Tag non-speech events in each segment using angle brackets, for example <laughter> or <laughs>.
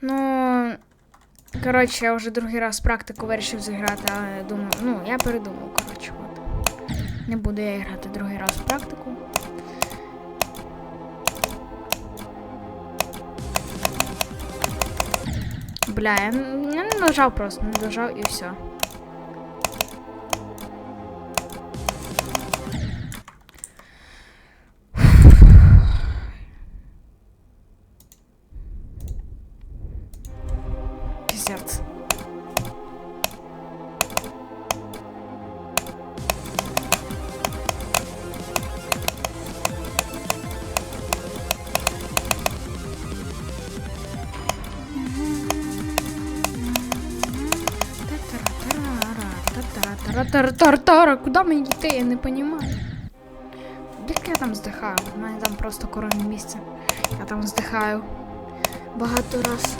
Ну. Коротше, я вже другий раз практику вирішив зіграти, але думаю, ну, я передумав, коротше, от. Не буду я грати другий раз в практику. Бля, я, не нажав просто, не нажав і все. Пиздец. Тара-тара-тара, куди мені йти, я не розумію. Дільки я там здихаю? У мене там просто коронне місце. Я там здихаю. Багато раз.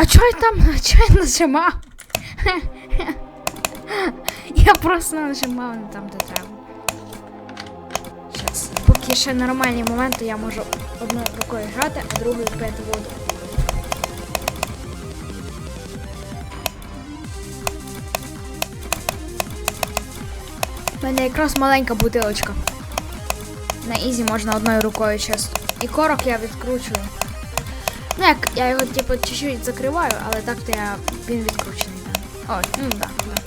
А чого я там? А чого я нажимав? <laughs> Я просто нажимав не там, де треба. Щас. Поки ще нормальні моменти, я можу одною рукою грати, а другою пити воду. У мене якраз маленька бутилочка. На ізі можна одною рукою чисто. І корок я відкручую. Ну як, я його типу чуть-чуть закриваю, але так то я він відкручений. Да. Ой, ну да, да.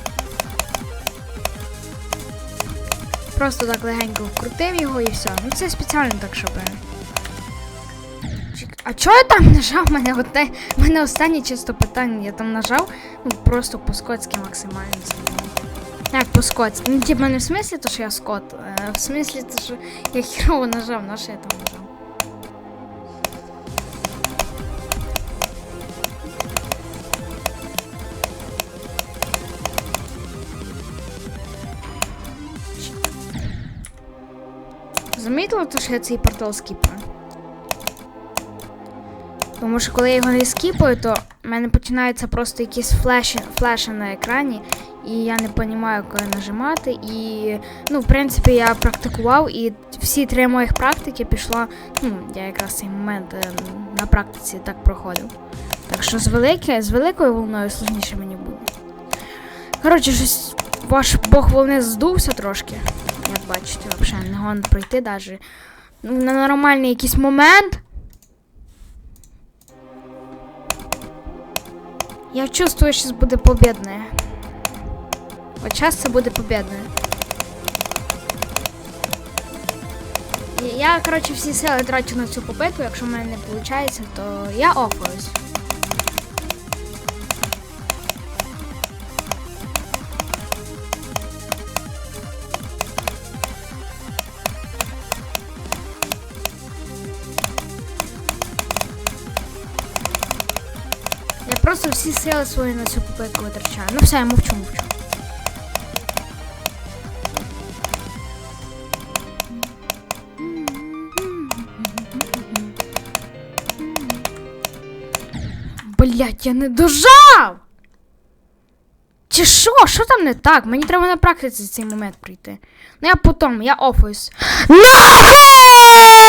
Просто так легенько вкрутив його і все. Ну це спеціально так, щоб. е, А чого я там <laughs> нажав? Мене одне, мене останнє чисто питання. Я там нажав, ну просто по-скотськи максимально. Як по-скотськи? Ну, типа не в смислі, то, що я скот, а в смислі, то, що я <laughs> хірово нажав, на що я там нажав. Замітила, то, що я цей портал скіпаю? Тому що коли я його не скіпаю, то в мене починаються просто якісь флеші, флеші на екрані, і я не розумію, коли нажимати. І, ну, в принципі, я практикував, і всі три моїх практики пішло. Ну, я якраз цей момент е, на практиці так проходив. Так що з, велике, з великою волною сложніше мені буде. Коротше, щось ваш бог волни здувся трошки. Як бачите, взагалі не гон пройти навіть. Ну, на нормальний якийсь момент. Я чувствую, що буде победне. От час це буде победне. І Я, коротше, всі сили трачу на цю попитку, якщо в мене не виходить, то я офаюсь. Просто всі сили свої на цю попитку витрачаю. Ну все, я мовчу, мовчу. Блять, я не дожав! Чи що? Що там не так? Мені треба на практиці цей момент прийти. Ну я потім, я офуюсь. Нахуй!